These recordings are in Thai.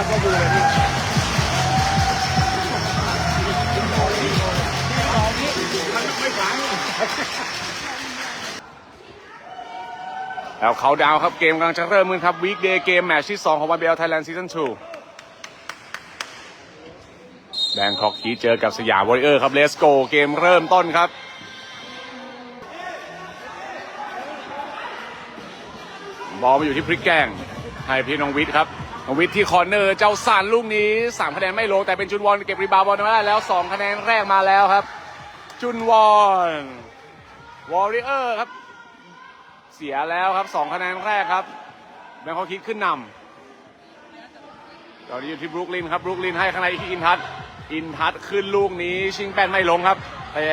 ครับก็ดูเลยพี่แล้วเขาดาวครับเกมกำลังจะเริ่มขึ้นครับวีคเดย์เกมแมตช์ที่ 2 ของ YBL Thailand Season 2แบงคอกคีเจอกับสยามวอริเออร์ครับเลสโกเกมเริ่มต้นครับบอลมาอยู่ที่พริกแกงให้พี่น้องวิทย์ครับ วิทย์ที่คอร์เนอร์เจ้าสานลูกนี้ 3 คะแนนไม่ลงแต่เป็นจุนวอนเก็บรีบาวด์บอลมาได้แล้ว 2 คะแนนแรกมาแล้วครับ จุนวอนวอริเออร์ครับ เสียแล้วครับ 2 คะแนนแรกครับแบงคอกคิดขึ้นนำตอนนี้อยู่ที่บรุกลินครับบรุกลินให้ข้างในอินทัศอินทัศขึ้นลูกนี้ ชิงแป้นไม่ลงครับ แต่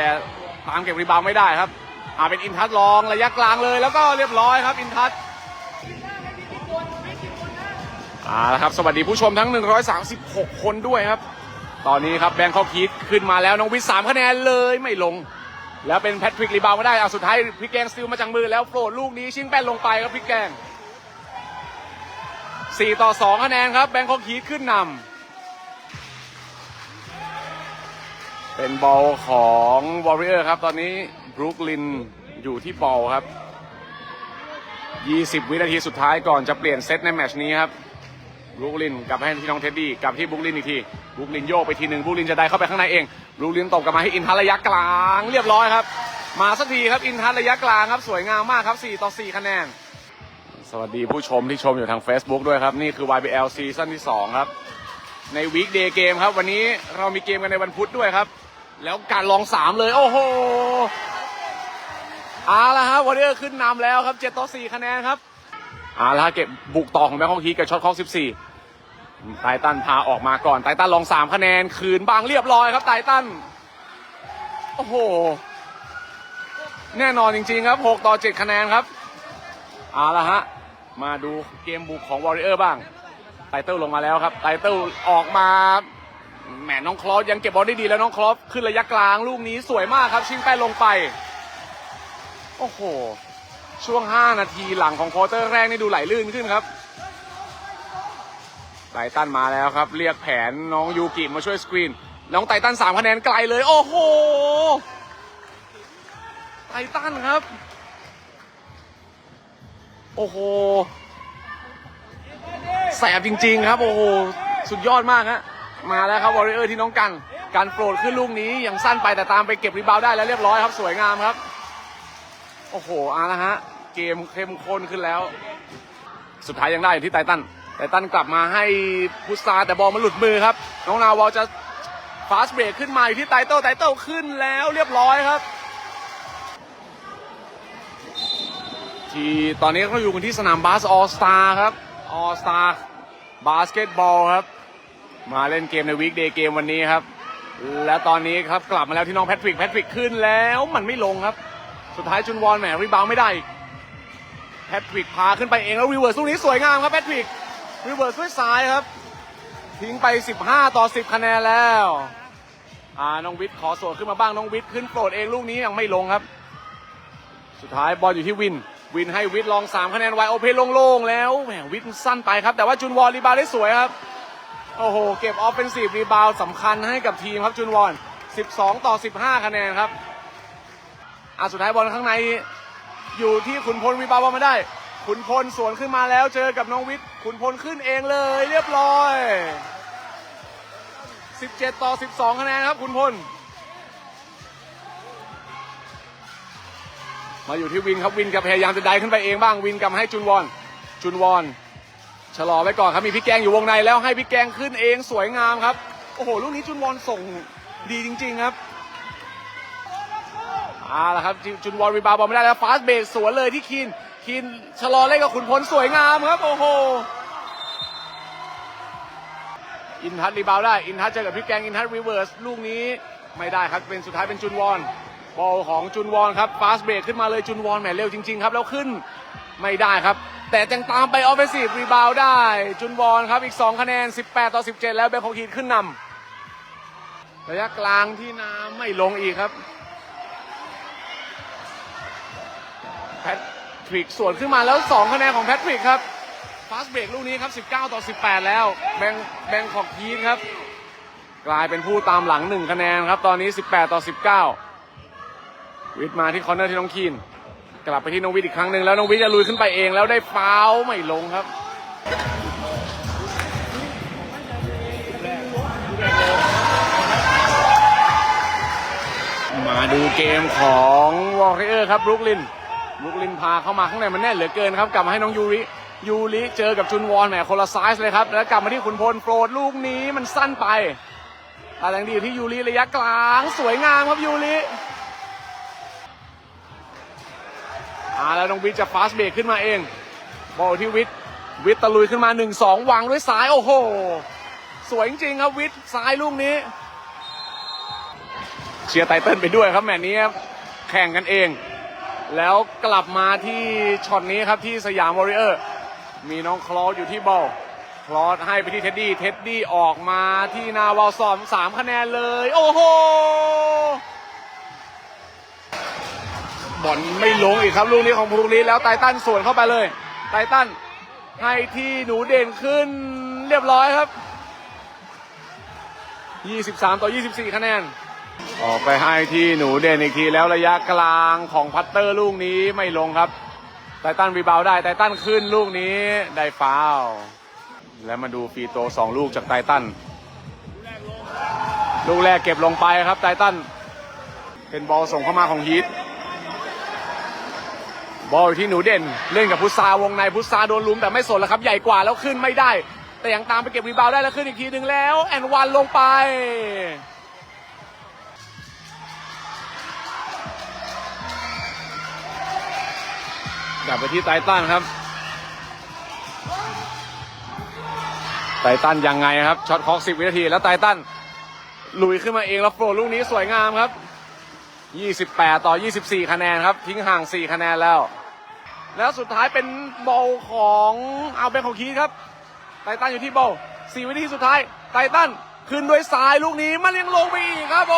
ตามเก็บรีบาวด์ไม่ได้ครับอาเป็นอินทัศลองระยะกลางเลยแล้วก็เรียบร้อยครับอินทัศ น์เอาละครับ สวัสดีผู้ชมทั้ง 136 คนด้วยครับ ตอนนี้ครับแบงคอกคิดขึ้นมาแล้วน้องวิทย์สามคะแนนเลยไม่ลง แล้วเป็นแพทริกรีบาวด์มาได้เอาสุดท้ายพลิกแกงสติลมาจากมือแล้วโปรดลูกนี้ชิงแป้นลงไปครับพลิกแกง 4 ต่อ 2 คะแนนครับแบงคอกคิดขึ้นนำเป็นบอลของวอริเออร์ครับตอนนี้บรุกลินอยู่ที่บอลครับ 20 วินาทีสุดท้ายก่อนจะเปลี่ยนเซตในแมชนี้ครับ บรูคลินกลับให้ที่น้องเท็ดดี้กลับที่บรูคลินอีกทีบรูคลินโยกไปทีหนึ่งบรูคลินจะได้เข้าไปข้างในเองบรูคลินตบกลับมาให้อินทัศระยะกลางเรียบร้อยครับ มาสักทีครับอินทัศระยะกลางครับสวยงามมากครับ4ต่อ4คะแนน สวัสดีผู้ชมที่ชมอยู่ทาง Facebook ด้วยครับ นี่คือ YBL ซีซั่นที่ 2 ครับในวีคเดย์เกมครับ วันนี้เรามีเกมกันในวันพุธด้วยครับ แล้วการลอง3เลย โอ้โหเอาละครับวอร์เรอร์ขึ้นนำแล้วครับ7ต่อ4คะแนนครับ อาละครับเก็บบุกต่อของแบงคอกฮีกับช็อตคอก14 ไททันพาออกมาก่อน ไททันลอง 3 คะแนน คืนบางเรียบร้อยครับไททัน โอ้โห แน่นอนจริง ๆ ครับ 6 ต่อ 7 คะแนนครับเอาละฮะ มาดูเกมบุกของวอริเออร์บ้างไตเติลลงมาแล้วครับไตเติลออกมาแหมน้องคลอสยังเก็บบอลได้ดีแล้วน้องคลอสขึ้นระยะกลางลูกนี้สวยมากครับ ชิงแป้ลงไป โอ้โห ช่วง 5 นาทีหลังของควอเตอร์แรกนี่ดูไหลลื่นขึ้นครับไตตันมาแล้วครับ เรียกแผนน้องยูกิมาช่วยสกรีน น้องไตตันสามคะแนนไกลเลย โอ้โห ไตตันครับ โอ้โห แสบจริง ๆ ครับ โอ้โห สุดยอดมากฮะมาแล้วครับวอริเออร์ที่น้องกัน การโปรดขึ้นลูกนี้ยังสั้นไปแต่ตามไปเก็บรีบาวได้แล้วเรียบร้อยครับ สวยงามครับ โอ้โหเอาละฮะ เกมเข้มข้นขึ้นแล้ว สุดท้ายยังได้อยู่ที่ไททันไททันกลับมาให้พุทธาแต่บอลมันหลุดมือครับ น้องนาวอลจะฟาสเบรกขึ้นมาอยู่ที่ไตเติลไตเติลขึ้นแล้วเรียบร้อยครับ ที่ตอนนี้เขาอยู่กันที่สนามบาสออสตาครับออสตาบาสเกตบอลครับ มาเล่นเกมในวีคเดย์เกมวันนี้ครับ และตอนนี้ครับกลับมาแล้วที่น้องแพทริกแพทริกขึ้นแล้วมันไม่ลงครับ สุดท้ายจุนวอนแหมรีบาวไม่ได้อีกแพทริกพาขึ้นไปเองแล้วรีเวิร์สลูกนี้สวยงามครับแพทริกรีเวิร์สด้วยซ้ายครับ ทิ้งไป 15 ต่อ 10 คะแนนแล้วอ่าน้องวิทย์ขอสวนขึ้นมาบ้างน้องวิทย์ขึ้นโปรดเองลูกนี้ยังไม่ลงครับ สุดท้ายบอลอยู่ที่วิน วินให้วิทย์ลอง 3 คะแนนไวโอเพโล่งๆแล้วแหมวิทย์สั้นไปครับ แต่ว่าจุนวอนรีบาวได้สวยครับโอ้โห เก็บออฟเฟนซีฟรีบาวสำคัญให้กับทีมครับจุนวอน 12 ต่อ 15 คะแนนครับ อะสุดท้ายบอลข้างในอยู่ที่ขุนพลวีบาบอลมาได้ ขุนพลสวนขึ้นมาแล้วเจอกับน้องวิทย์ขุนพลขึ้นเองเลย เรียบร้อย 17 ต่อ 12 คะแนนครับขุนพล มาอยู่ที่วินครับวินกับพยายามจะได้ขึ้นไปเองบ้างวินกำให้จุนวอน จุนวอนชะลอไว้ก่อนครับมีพี่แกงอยู่วงในแล้วให้พี่แกงขึ้นเองสวยงามครับ โอ้โหลูกนี้จุนวอนส่งดีจริง ๆ ครับ เอาละครับจุจุนวอลรีบาวบอลไม่ได้แล้วฟาสเบรกสวนเลยที่คีนคีนชะลอเล่นกับขุนพลสวยงามครับ โอ้โห อินทัศรีบาวได้ อินทัศเจอกับพี่แกงอินทัศรีเวิร์สลูกนี้ไม่ได้ครับเป็นสุดท้ายเป็นจุนวอนบอลของจุนวอนครับฟาสเบรกขึ้นมาเลยจุนวอนแหมเร็วจริง ๆ ครับ แล้วขึ้นไม่ได้ครับ แต่จังตามไปออฟเฟนซีฟรีบาวได้ จุนวอนครับอีก 2 คะแนน 18 ต่อ 17 แล้วเบงคอกฮีนขึ้นนำระยะกลางที่น้ำไม่ลงอีกครับ ทริกส่วนขึ้นมาแล้ว 2 คะแนนของแพทริกครับฟาสเบรกลูกนี้ครับ 19 ต่อ 18 แล้วแบงแบงขอกยีนครับ กลายเป็นผู้ตามหลัง 1 คะแนนครับ ตอนนี้ 18 ต่อ 19 วิทมาที่คอร์เนอร์ที่น้องคีนกลับไปที่น้องวิทอีกครั้งหนึ่งแล้วน้องวิทจะลุยขึ้นไปเองแล้วได้ฟาวไม่ลงครับมาดูเกมของวอร์เรอร์ครับบรุกลิน บรุกลินพาเข้ามาข้างในมันแน่นเหลือเกินครับ กลับมาให้น้องยูริยูริเจอกับจุนวอนแหมคนละไซส์เลยครับ แล้วกลับมาที่ขุนพลโปรดลูกนี้มันสั้นไปตาแรงดีอยู่ที่ยูริระยะกลางสวยงามครับยูริอ่าแล้วน้องวิทจะฟาสเบรกขึ้นมาเองบอลที่วิทย์วิทย์ตะลุยขึ้นมา 1-2วางด้วยซ้ายโอ้โห สวยจริงครับวิทย์ซ้ายลูกนี้ เชียร์ไตเติ้ลไปด้วยครับแมตช์นี้ครับแข่งกันเอง แล้วกลับมาที่ช็อตนี้ครับที่สยามวอริเออร์มีน้องคลอสอยู่ที่บอลคลอสให้ไปที่เท็ดดี้เท็ดดี้ออกมาที่นาวาลซอมสามคะแนนเลย โอ้โหบอลไม่ลงอีกครับลูกนี้ของบรูลีแล้วไตตันสวนเข้าไปเลยไตตันให้ที่หนูเด่นขึ้นเรียบร้อยครับ 23 ต่อ 24 คะแนน ออกไปให้ที่หนูเด่นอีกทีแล้วระยะกลางของพัตเตอร์ลูกนี้ไม่ลงครับไตตันรีบาวได้ไตตันขึ้นลูกนี้ได้ฟาวแล้วมาดูฟีโตสองลูกจากไตตัน ลูกแรกเก็บลงไปครับไตตัน เป็นบอลส่งเข้ามาของฮีทบอลที่หนูเด่นเล่นกับพุทาวงในพุทาโดนลุมแต่ไม่สนแล้วครับใหญ่กว่าแล้วขึ้นไม่ได้ แต่ยังตามไปเก็บรีบาวได้แล้วขึ้นอีกทีหนึ่งแล้ว แอนวันลงไป กลับไปที่ไททันครับไททันยังไงครับช็อตคอก10วินาที แล้วไททันลุยขึ้นมาเองแล้วโปรลูกนี้สวยงามครับ 28 ต่อ 24 คะแนนครับ ทิ้งห่าง 4 คะแนนแล้ว แล้วสุดท้ายเป็นบอลของเอาเป็นของคีครับไททันอยู่ที่บอล4วินาทีสุดท้ายไททันขึ้นด้วยซ้ายลูกนี้มันยังลงไปอีกครับโอ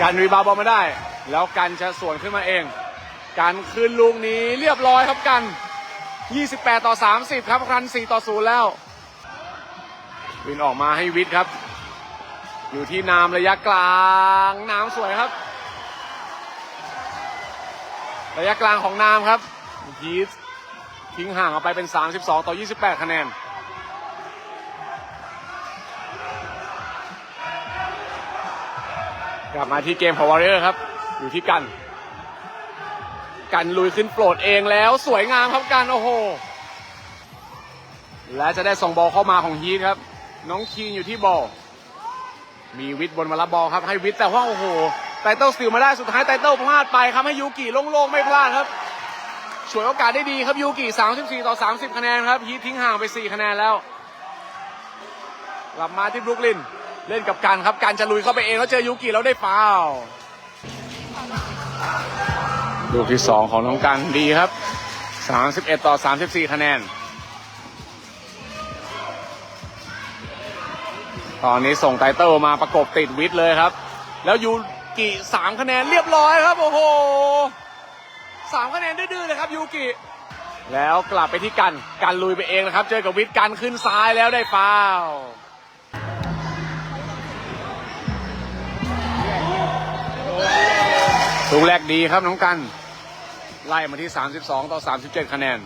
การรีบาวด์บอลมาได้ แล้วกันจะสวนขึ้นมาเอง การคืนลูกนี้เรียบร้อยครับกัน 28 ต่อ 30 ครับรัน 4 ต่อ 0 แล้ว วินออกมาให้วิทย์ครับ อยู่ที่นามระยะกลางน้ำสวยครับ ระยะกลางของนามครับยีสทิ้งห่างออกไปเป็น 32 ต่อ 28 คะแนนกลับมาที่เกมของวอริเออร์ครับ อยู่ที่กัน กันลุยขึ้นโปรดเองแล้วสวยงามครับกันโอ้โห และจะได้ส่งบอลเข้ามาของฮีทครับ น้องคีนอยู่ที่บอลมีวิทย์บนมารับบอลครับ ให้วิทย์แต่ว่าโอ้โหไตเติลสติลมาได้สุดท้ายไตเติลพลาดไปครับให้ยูกิโล่งๆไม่พลาดครับฉวยโอกาสได้ดีครับยูกิ34 ต่อ 30 คะแนนครับฮีททิ้งห่างไป 4 คะแนนแล้วกลับมาที่บรุกลิน เล่นกับการครับการจะลุยเข้าไปเองแล้วเจอยูกิแล้วได้ฟาว ลูกที่2ของน้องกันดีครับ31ต่อ34คะแนน ตอนนี้ส่งไตเติลมาประกบติดวิทย์เลยครับ แล้วยูกิ3คะแนนเรียบร้อยครับ โอ้โหสามคะแนนดื้อๆเลยครับยูกิ แล้วกลับไปที่กัน กันลุยไปเองนะครับ เจอกับวิทย์กันขึ้นซ้ายแล้วได้ฟาวล์ ลูกแรกดีครับน้องกัน ไล่มาที่ 32 ต่อ 37 คะแนน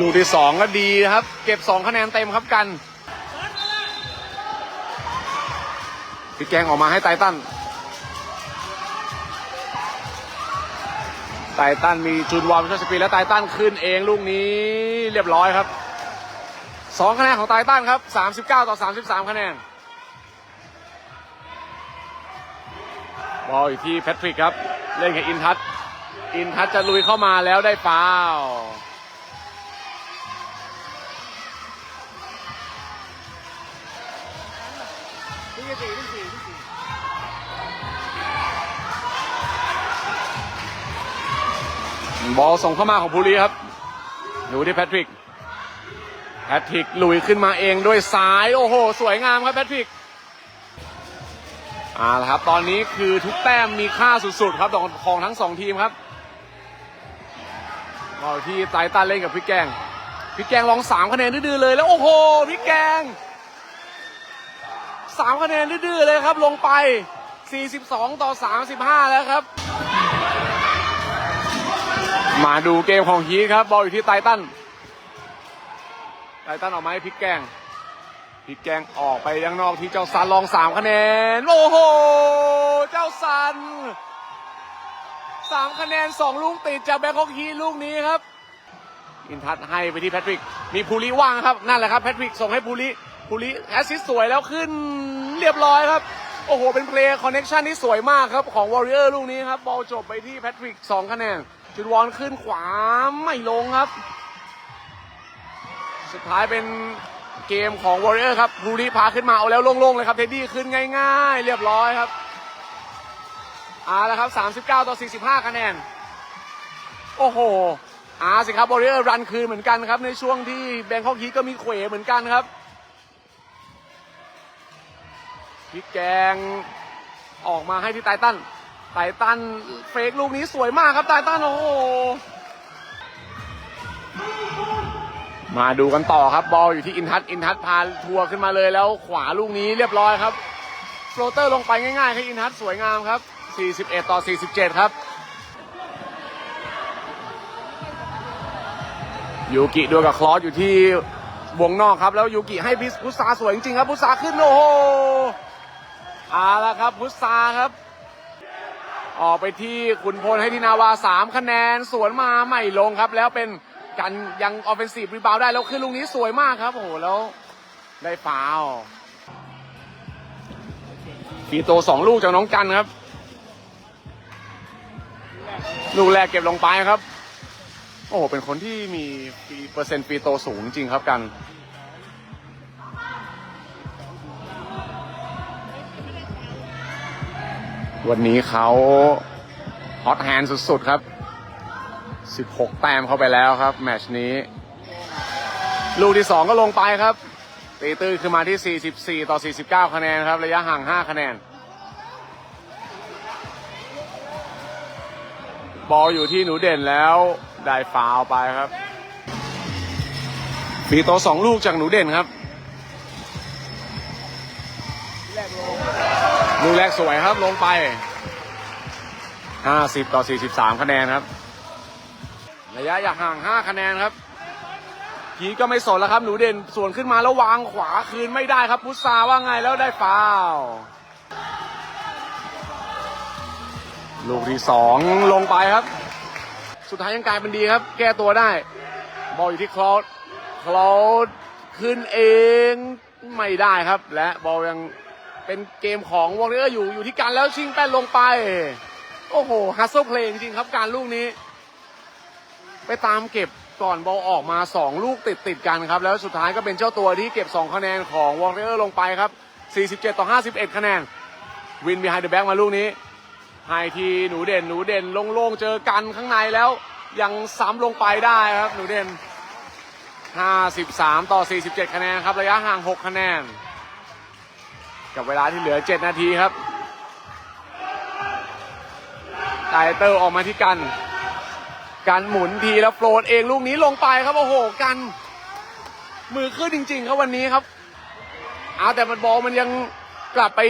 ลูกที่ 2 ก็ดีครับ เก็บ 2 คะแนนเต็มครับกันพี่แกงออกมาให้ไตตันไตตันมีจุนวอร์มช่วยสปีดและไตตันขึ้นเองลูกนี้เรียบร้อยครับ สองคะแนนของไททันครับ 39 ต่อ 33 คะแนน บอลอยู่ที่แพทริกครับ เล่นกับอินทัศอินทัศจะลุยเข้ามาแล้วได้ฟาวบอลส่งเข้ามาของภูรีครับ อยู่ที่แพทริก แพทริกลุยขึ้นมาเองด้วยซ้าย โอ้โห สวยงามครับแพทริกอ่าละครับ ตอนนี้คือทุกแต้มมีค่าสุดๆ ครับของของทั้งสองทีมครับเราที่ไตตันเล่นกับพี่แกงพี่แกงลองสามคะแนนดื้อเลยแล้วโอ้โหพี่แกงสามคะแนนดื้อเลยครับลงไป 42 ต่อ 35 แล้วครับ มาดูเกมของฮีทครับ บอลอยู่ที่ไตตัน ไตตันออกมาให้พลิกแกงพลิกแกงออกไปยังนอกที่เจ้าซันลองสามคะแนน โอ้โห เจ้าซันสามคะแนนสองลูกติดจากแบงคอกฮีลูกนี้ครับ อินทัศให้ไปที่แพทริก มีภูริว่างครับ นั่นแหละครับแพทริกส่งให้ภูริภูริแอสซิสสวยแล้วขึ้นเรียบร้อยครับ โอ้โห เป็นเพลย์คอนเน็ชันที่สวยมากครับ ของวอริเออร์ลูกนี้ครับ บอลจบไปที่แพทริกสองคะแนนจุดวอนขึ้นขวาไม่ลงครับ สุดท้ายเป็นเกมของวอริเออร์ครับภูริพาขึ้นมาเอาแล้วโล่งๆเลยครับเท็ดดี้ขึ้นง่ายๆ เรียบร้อยครับเอาละครับ 39 ต่อ 45 คะแนน โอ้โหอาสิครับบอริเออร์รันคืนเหมือนกันครับ ในช่วงที่แบงคอกฮีก็มีเขวเหมือนกันครับพี่แกงออกมาให้ที่ไตตันไตตันเฟกลูกนี้สวยมากครับไตตันโอ้โห มาดูกันต่อครับบอลอยู่ที่อินทัศน์อินทัศน์พาทัวร์ขึ้นมาเลยแล้วขวาลูกนี้เรียบร้อยครับโฟลเตอร์ลงไปง่ายๆครับอินทัศน์สวยงามครับ 41 ต่อ 47 ครับ ยูกิดวลกับคลอสอยู่ที่วงนอกครับแล้วยูกิให้พิสพุทธาสวยจริงๆครับ พุทธาขึ้นโอ้โหเอาละครับ พุทธาครับ ออกไปที่ขุนพลให้ที่นาวาสามคะแนนสวนมาไม่ลงครับแล้วเป็น กันยังออฟเฟนซีฟรีบาวได้แล้วขึ้นลูกนี้สวยมากครับ โอ้โห แล้วได้ฟาวฟีโตสองลูกจากน้องกันครับ ลูกแรกเก็บลงไปครับ โอ้โห เป็นคนที่มีฟีเปอร์เซ็นต์ฟีโตสูงจริงครับกันวันนี้เขาฮอตแฮนด์สุด ๆ ครับ 16 แต้มเข้าไปแล้วครับ แมชนี้ ลูกที่ 2 ก็ลงไปครับ ตีตื้นขึ้นมาที่ 44 ต่อ 49 คะแนนครับ ระยะห่าง 5 คะแนน บอลอยู่ที่หนูเด่นแล้ว ได้ฟาวไปครับฟีโตสองลูกจากหนูเด่นครับลูกแรกสวยครับลงไป 50 ต่อ 43 คะแนนครับ ระยะอยากห่าง 5 คะแนนครับพีก็ไม่สนแล้วครับ หนูเด่นส่วนขึ้นมาแล้ววางขวาคืนไม่ได้ครับ พุทธาว่าไงแล้วได้ฟาวล์ลูกที่สองลงไปครับ สุดท้ายยังกลายเป็นดีครับ แก้ตัวได้ บอลอยู่ที่คลอดคลอดขึ้นเองไม่ได้ครับ และบอลยังเป็นเกมของวอลเลอร์อยู่อยู่ที่การแล้วชิงแป้นลงไป โอ้โหฮัสเซิลเพลงจริงครับการลูกนี้ ไปตามเก็บก่อนบอลออกมา 2 ลูกติดติดกันครับ แล้วสุดท้ายก็เป็นเจ้าตัวที่เก็บ 2 คะแนนของวอลเลอร์ลงไปครับ 47 ต่อ 51 คะแนน วินบีไฮเดอะแบ็กมาลูกนี้ให้ทีหนูเด่นหนูเด่นโล่งๆเจอกันข้างในแล้ว ยังซ้ำลงไปได้ครับหนูเด่น 53 ต่อ 47 คะแนนครับระยะห่าง 6 คะแนน กับเวลาที่เหลือ 7 นาทีครับไตเตอร์ออกมาที่กัน กันหมุนทีแล้วโฟลดเองลูกนี้ลงไปครับ โอ้โห กัน มือขึ้นจริง ๆ ครับวันนี้ครับ เอาแต่มันบอลมันยังกลับไป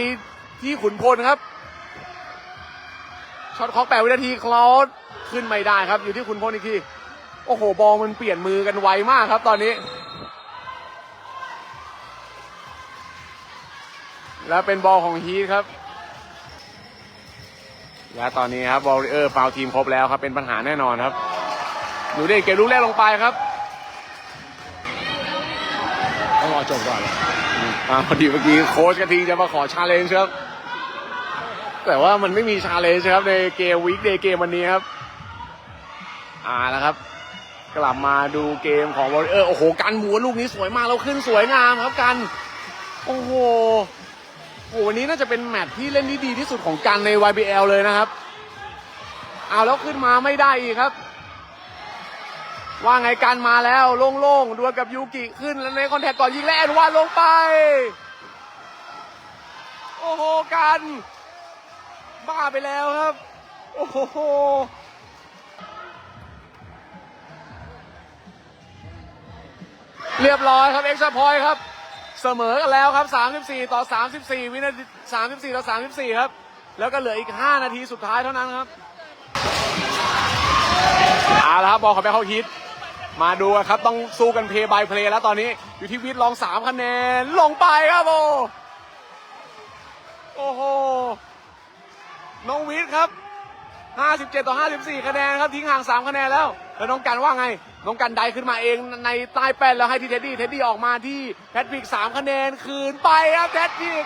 ที่ขุนพลครับช็อตคล็อกแปดวินาทีคลอสขึ้นไม่ได้ครับ อยู่ที่คุณพลอีกที โอ้โห บอลมันเปลี่ยนมือกันไวมากครับ ตอนนี้ แล้วเป็นบอลของฮีทครับ และตอนนี้ครับบอลเออฟาวทีมครบแล้วครับเป็นปัญหาแน่นอนครับหนูเด็กเก็บลูกแรกลงไปครับต้องรอจบก่อนอ่าพอดีเมื่อกี้โค้ชกระทิงจะมาขอชาเลนจ์ครับ แต่ว่ามันไม่มีชาเลนจ์ครับในเกมวีคเดย์เกมวันนี้ครับ อ่าแล้วครับ กลับมาดูเกมของวอริเออร์โอ้โหกันหมูลูกนี้สวยมากแล้วขึ้นสวยงามครับกัน โอ้โห โอ้โหวันนี้น่าจะเป็นแมตช์ที่เล่นที่ดีที่สุดของกันใน YBL เลยนะครับ เอาแล้วขึ้นมาไม่ได้อีกครับ ว่าไงกันมาแล้วโล่งๆดวลกับยูกิขึ้นแล้วในคอนแทคก่อนยิงและแอนวานลงไป โอ้โหกันบ้าไปแล้วครับ โอ้โหเรียบร้อยครับเอ็กซ์พอยครับ เสมอกันแล้วครับ 34 ต่อ 34 วินาที34 ต่อ 34 ครับ แล้วก็เหลืออีก 5 นาทีสุดท้ายเท่านั้นครับเอาละครับบอลเขาไปเข้าฮิต มาดูครับต้องสู้กันเพย์บายเพลย์แล้วตอนนี้อยู่ที่วิทย์ลอง3คะแนนลงไปครับโอโอ้โหน้องวิทย์ครับ 57 ต่อ 54 คะแนนครับทิ้งห่าง 3 คะแนนแล้ว แล้วน้องกันว่าไง น้องกันไดขึ้นมาเองในใต้แป้นแล้วให้ที่เท็ดดี้ เท็ดดี้ออกมาที่แพทริก3คะแนนคืนไปครับแพทริก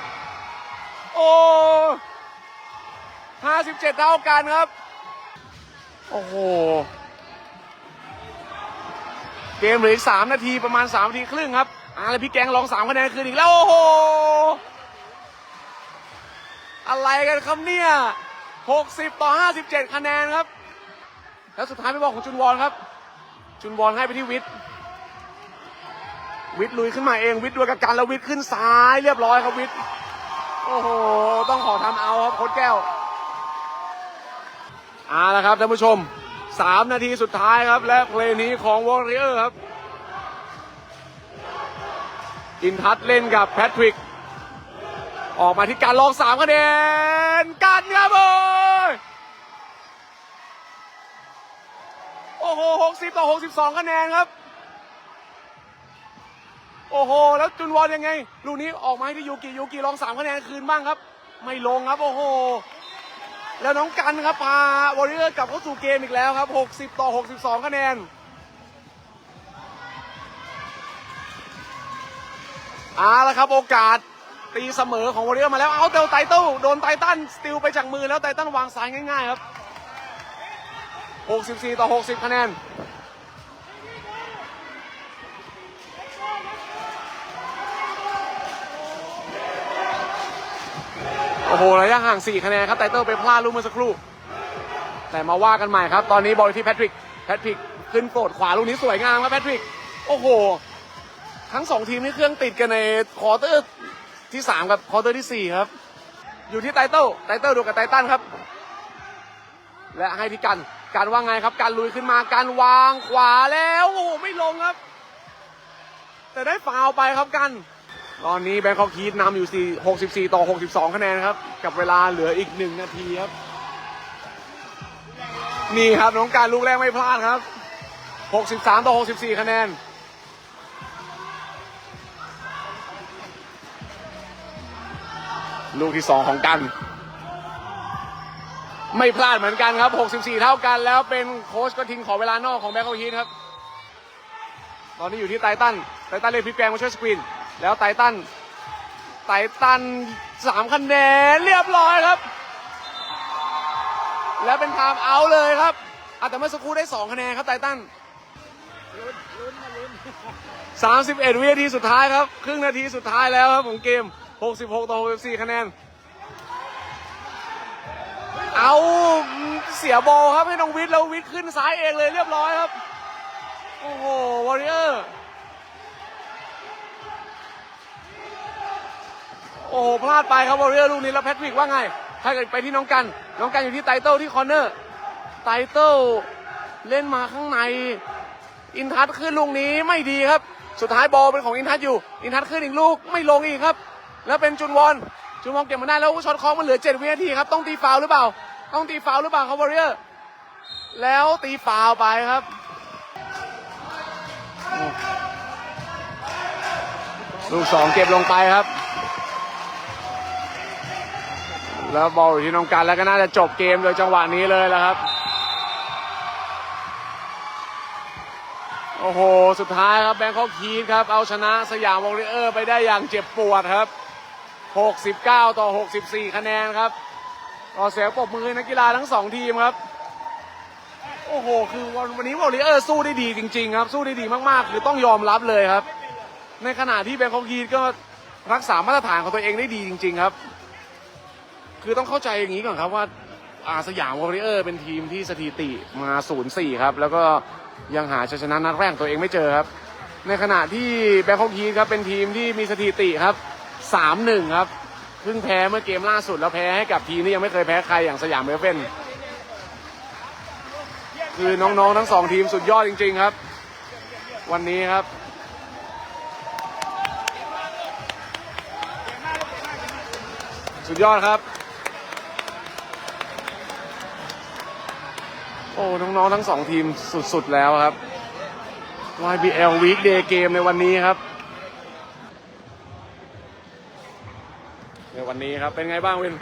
โอ้57เท่ากันครับ โอ้โห เกมเหลืออีก3นาทีประมาณ3นาทีครึ่งครับอ่าแล้วพี่แกงลอง3คะแนนคืนอีกแล้ว โอ้โห อะไรกันครับเนี่ย60ต่อ57คะแนนครับ แล้วสุดท้ายไม่บอกของจุนวอนครับ จุนวอนให้ไปที่วิทย์วิทย์ลุยขึ้นมาเองวิทย์ด้วยกับการแล้ววิทย์ขึ้นซ้ายเรียบร้อยครับวิทย์โอ้โหต้องขอทำเอาครับโค้ดแก้วเอาละครับท่านผู้ชม 3 นาทีสุดท้ายครับ และเพลงนี้ของวอริเออร์ครับ อินทัศเล่นกับแพทริก ออกมาที่การลองสามคะแนนกันครับโอ้ย อ้โหหกสิบต่อหกสิบสองคะแนนครับ โอ้โห แล้วจุนวอนยังไง ลูกนี้ออกมาให้ที่ยูกิยูกิลองสามคะแนนคืนบ้างครับ ไม่ลงครับ โอ้โห แล้วน้องกันครับพาวอริเออร์กลับเข้าสู่เกมอีกแล้วครับหกสิบต่อหกสิบสองคะแนน เอาละครับ โอกาสตีเสมอของวอริเออร์มาแล้ว เอาเตลไตเติลโดนไททันสติลไปจากมือแล้วไททันวางสายง่ายๆครับ 64 ต่อ 60 คะแนน โอ้โห ระยะห่าง 4 คะแนนครับไตเติลไปพลาดลูกเมื่อสักครู่ แต่มาว่ากันใหม่ครับ ตอนนี้บอลที่แพทริก แพทริก ขึ้นโกดขวาลูกนี้สวยงามครับแพทริก โอ้โห ทั้งสองทีมนี่เครื่องติดกันในคอเตอร์ที่สามกับคอเตอร์ที่สี่ครับ อยู่ที่ไตเติลไตเติลดูกับไททันครับ และให้ที่กัน การว่าไงครับ การลุยขึ้นมาการวางขวาแล้วโอ้โหไม่ลงครับ แต่ได้ฟาวไปครับกัน ตอนนี้แบงคอกฮีทนำอยู่4 64 ต่อ 62 คะแนนครับ กับเวลาเหลืออีกหนึ่งนาทีครับ นี่ครับน้องการลูกแรกไม่พลาดครับ 63 ต่อ 64 คะแนนลูกที่สองของกัน ไม่พลาดเหมือนกันครับ 64 เท่ากันแล้วเป็นโค้ชก็ทิ้งขอเวลานอกของแบ็คโฮฮีทครับ ตอนนี้อยู่ที่ไททัน ไททันเล่นพลิกแปลงมาช่วยสกรีน แล้วไททัน ไททันสามคะแนนเรียบร้อยครับ แล้วเป็นไทม์เอาท์เลยครับอะแต่เมื่อสักครู่ได้สองคะแนนครับไททัน31 วินาทีสุดท้ายครับ ครึ่งนาทีสุดท้ายแล้วครับของเกม 66 ต่อ 64 คะแนน เอาเสียบอลครับให้น้องวิทย์แล้ววิทย์ขึ้นซ้ายเองเลยเรียบร้อยครับ โอ้โหวอริเออร์โอ้โหพลาดไปครับวอริเออร์ลูกนี้แล้วแพทริกว่าไงให้ไปที่น้องกัน น้องกันอยู่ที่ไตเติลที่คอร์เนอร์ไตเติลเล่นมาข้างในอินทัศขึ้นลูกนี้ไม่ดีครับ สุดท้ายบอลเป็นของอินทัศอยู่ อินทัศขึ้นอีกลูกไม่ลงอีกครับ แล้วเป็นจุนวอน จุนวอนเก็บมาได้แล้วช็อตคล้องมันเหลือ 7 วินาทีครับ ต้องตีฟาวหรือเปล่า ต้องตีฟาวหรือเปล่าครับวอริเออร์ แล้วตีฟาวไปครับ ลูกสองเก็บลงไปครับ แล้วบอลอยู่ที่น้องกันแล้วก็น่าจะจบเกมโดยจังหวะนี้เลยแล้วครับ โอ้โห สุดท้ายครับแบงคอกฮีทครับ เอาชนะสยามวอริเออร์ไปได้อย่างเจ็บปวดครับ 69 ต่อ 64 คะแนนครับขอเสียงปรบมือให้นักกีฬาทั้งสองทีมครับ โอ้โห คือวันวันนี้วอริเออร์สู้ได้ดีจริง ๆ ครับ สู้ได้ดีมากๆ คือต้องยอมรับเลยครับ ในขณะที่แบงคอกฮีทก็รักษามาตรฐานของตัวเองได้ดีจริง ๆ ครับ คือต้องเข้าใจอย่างนี้ก่อนครับว่าอาสยามวอริเออร์เป็นทีมที่สถิติมา 0-4 ครับ แล้วก็ยังหาชัยชนะนัดแรกตัวเองไม่เจอครับ ในขณะที่แบงคอกฮีทครับเป็นทีมที่มีสถิติครับ 3-1ครับคพิ่งแพ้เมื่อเกมล่าสุดแล้วแพ้ให้กับทีมที่ยังไม่เคยแพ้ใครอย่างสยามเอฟเฟนคือน้องๆทั้งสองทีมสุดยอดจริง ๆครับ วันนี้ครับสุดยอดครับ โอ้ น้องๆ ทั้งสองทีมสุด ๆ แล้วครับ YBL Weekday Game ในวันนี้ครับ นี้ครับ เป็นไงบ้างวิน